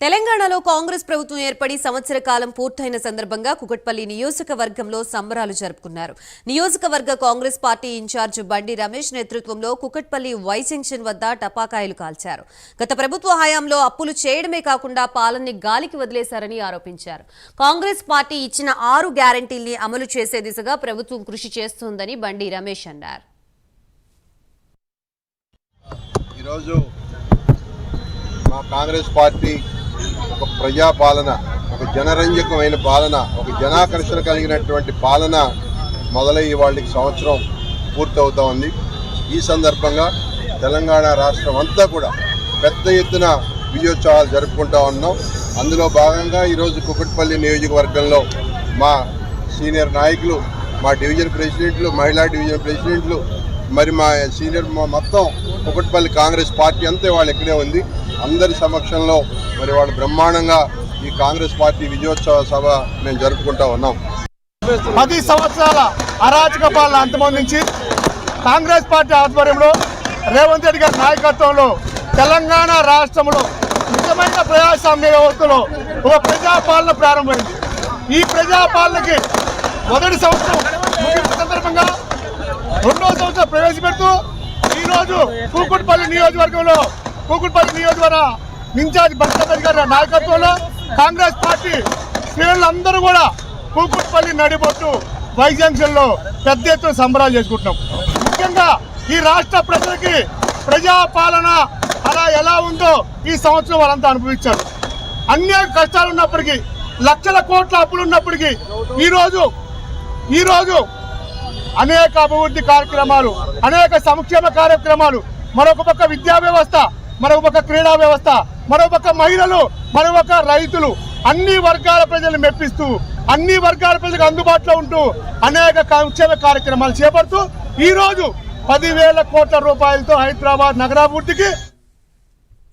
తెలంగాణలో కాంగ్రెస్ ప్రభుత్వం ఏర్పడి సంవత్సర కాలం పూర్తయిన సందర్భంగా కుకట్పల్లి నియోజకవర్గంలో సంబరాలు జరుపుకున్నారు. నియోజకవర్గ కాంగ్రెస్ పార్టీ ఇన్ఛార్జ్ బండి రమేష్ నేతృత్వంలో కుకట్పల్లి వై జంక్షన్ వద్ద టపాకాయలు కాల్చారు. గత ప్రభుత్వ హయాంలో అప్పులు చేయడమే కాకుండా పాలన్ని గాలికి వదిలేశారని ఆరోపించారు. కాంగ్రెస్ పార్టీ ఇచ్చిన ఆరు గ్యారంటీల్ని అమలు చేసే దిశగా ప్రభుత్వం కృషి చేస్తోందని బండి రమేష్ అన్నారు. ఈరోజు మా కాంగ్రెస్ పార్టీ ఒక ప్రజాపాలన ఒక జనరంజకమైన పాలన ఒక జనాకర్షణ కలిగినటువంటి పాలన మొదలయ్యే వాళ్ళకి సంవత్సరం పూర్తవుతా ఉంది. ఈ సందర్భంగా తెలంగాణ రాష్ట్రం అంతా కూడా పెద్ద ఎత్తున విజయోత్సవాలు జరుపుకుంటా ఉన్నాం. అందులో భాగంగా ఈరోజు కుకట్పల్లి నియోజకవర్గంలో మా సీనియర్ నాయకులు మా డివిజన్ ప్రెసిడెంట్లు మహిళా డివిజన్ ప్రెసిడెంట్లు మరి మా సీనియర్ మొత్తం కుకట్పల్లి కాంగ్రెస్ పార్టీ అంతే వాళ్ళు ఇక్కడే ఉంది. అందరి సమక్షంలో మరి వాళ్ళు బ్రహ్మాండంగా ఈ కాంగ్రెస్ పార్టీ విజయోత్సవ సభ మేము జరుపుకుంటా ఉన్నాం. పది సంవత్సరాల అరాచక పాలన అంతమొందించి కాంగ్రెస్ పార్టీ ఆధ్వర్యంలో రేవంత్ రెడ్డి గారి నాయకత్వంలో తెలంగాణ రాష్ట్రంలో నిజమైన ప్రజాస్వామ్య వ్యవస్థలో ఒక ప్రజాపాలన ప్రారంభమైంది. ఈ ప్రజాపాలనకి మొదటి సంవత్సరం సందర్భంగా రెండో సంవత్సరం ప్రవేశపెడుతూ ఈరోజు కూకుట్పల్లి నియోజకవర్గంలో కూకుట్పల్లి నియోజకవర్గ ఇన్ఛార్జ్ భక్తపతి గారి నాయకత్వంలో కాంగ్రెస్ పార్టీ శ్రేణులందరూ కూడా కూకుట్పల్లి నడిబొట్టు వై జంక్షన్లో పెద్ద ఎత్తున సంబరాలు చేసుకుంటున్నాం. ముఖ్యంగా ఈ రాష్ట్ర ప్రజలకి ప్రజాపాలన అలా ఎలా ఉందో ఈ సంవత్సరం వాళ్ళంతా అనుభవించారు. అన్ని కష్టాలు ఉన్నప్పటికీ లక్షల కోట్ల అప్పులు ఉన్నప్పటికీ ఈరోజు ఈరోజు అనేక అభివృద్ధి కార్యక్రమాలు అనేక సంక్షేమ కార్యక్రమాలు మరొక పక్క విద్యా వ్యవస్థ మరొక క్రీడా వ్యవస్థ మరొక మహిళలు మరొక రైతులు. అన్ని వర్గాల ప్రజలు మెప్పిస్తూ అన్ని వర్గాల ప్రజలకు అందుబాటులో ఉంటూ అనేక సంక్షేమ కార్యక్రమాలు చేపడుతూ ఈరోజు పదివేల కోట్ల రూపాయలతో హైదరాబాద్ నగరాభివృద్ధికి